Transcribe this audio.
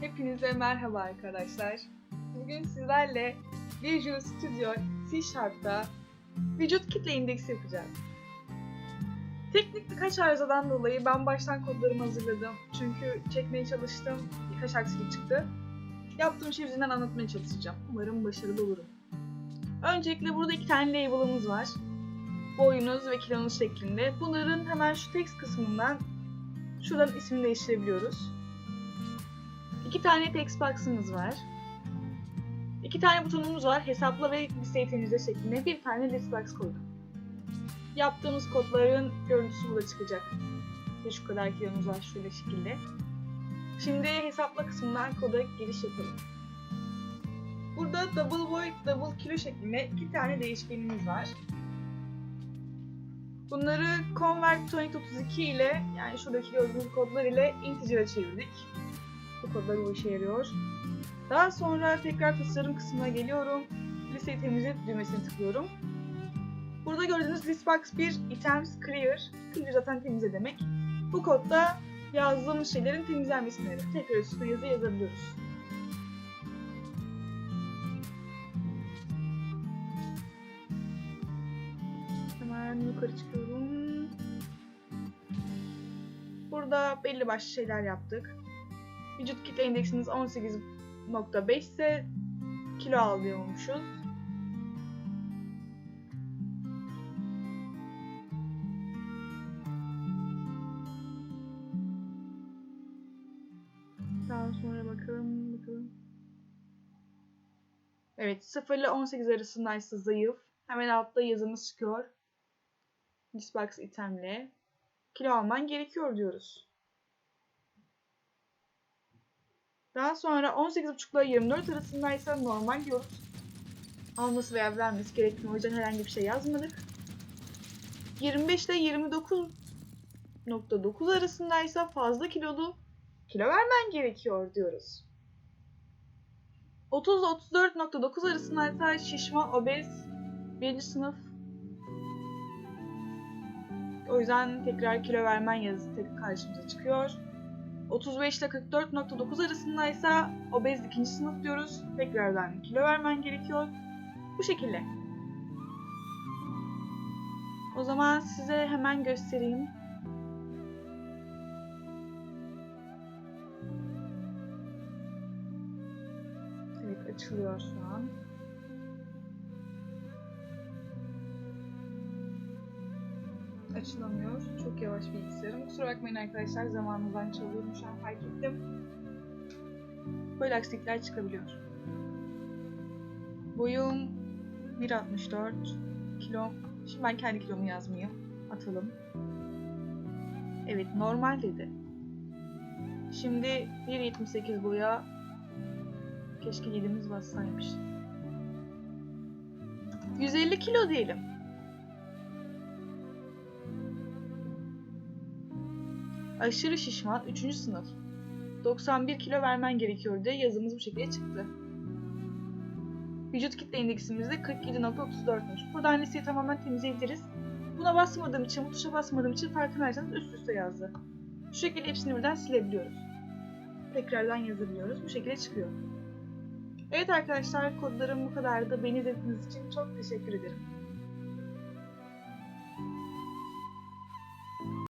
Hepinize merhaba arkadaşlar. Bugün sizlerle Visual Studio C Sharp'ta vücut kitle indeksi yapacağız. Teknik birkaç arızadan dolayı ben baştan kodlarımı hazırladım. Çünkü çekmeye çalıştım, birkaç aksilik çıktı. Yaptığım şey yüzünden anlatmaya çalışacağım. Umarım başarılı olurum. Öncelikle burada iki tane label'ımız var. Boyunuz ve kilonuz şeklinde. Bunların hemen şu text kısmından şuradan ismini değiştirebiliyoruz. İki tane text var. İki tane butonumuz var. Hesapla ve listeyi temizle şeklinde bir tane list box koydum. Yaptığımız kodların görüntüsü burada çıkacak. İşte şu kadar kilomuz var şöyle şekilde. Şimdi hesapla kısmından koda giriş yapalım. Burada double void, double kilo şeklinde iki tane değişkenimiz var. Bunları convert 2032 ile yani şuradaki gördüğünüz kodlar ile integer'e çevirdik. Bu kodlar bu işe yarıyor. Daha sonra tekrar tasarım kısmına geliyorum. Listeyi temizle düğmesine tıklıyorum. Burada gördüğünüz listbox 1 items clear. Clear zaten temizle demek. Bu kodda yazdığımız şeylerin temizlenmesini. Tekrar üstüne yazı yazabiliyoruz. Hemen yukarı çıkıyorum. Burada belli başlı şeyler yaptık. Vücut kitle indeksiniz 18.5 ise kilo alıyormuşuz. Daha sonra bakalım bakalım. Evet 0 ile 18 arasındaysa zayıf. Hemen altta yazımız çıkıyor. Listbox itemle kilo alman gerekiyor diyoruz. Daha sonra 18.5 ile 24 arasındaysa normal diyoruz. Alması veya vermesi gerekmiyor. O yüzden herhangi bir şey yazmadık. 25 ile 29.9 arasındaysa fazla kilolu kilo vermen gerekiyor diyoruz. 30 ile 34.9 arasındaysa şişman, obez, birinci sınıf. O yüzden tekrar kilo vermen yazısı tek karşımıza çıkıyor. 35 ile 44.9 arasındaysa obez ikinci sınıf diyoruz. Tekrardan kilo vermen gerekiyor. Bu şekilde. O zaman size hemen göstereyim. Evet açılıyor şu an. Açılamıyor. Çok yavaş bilgisayarım. Kusura bakmayın arkadaşlar zamanınızdan çalıyorum şu an fark ettim. Böyle aksilikler çıkabiliyor. Boyum 1.64 kilo. Şimdi ben kendi kilomu yazmayayım. Atalım. Evet normal dedi. Şimdi 1.78 boya. Keşke 7'miz bassaymış. 150 kilo diyelim. Aşırı şişman 3. sınıf. 91 kilo vermen gerekiyor diye yazımız bu şekilde çıktı. Vücut kitle indeksimiz de 47.34'müş. Buradan listeyi tamamen temizleyebiliriz. Buna basmadığım için, bu tuşa basmadığım için farkındaysanız üst üste yazdı. Şu şekilde hepsini birden silebiliyoruz. Tekrardan yazabiliyoruz. Bu şekilde çıkıyor. Evet arkadaşlar kodlarım bu kadardı. Beni izlediğiniz için çok teşekkür ederim.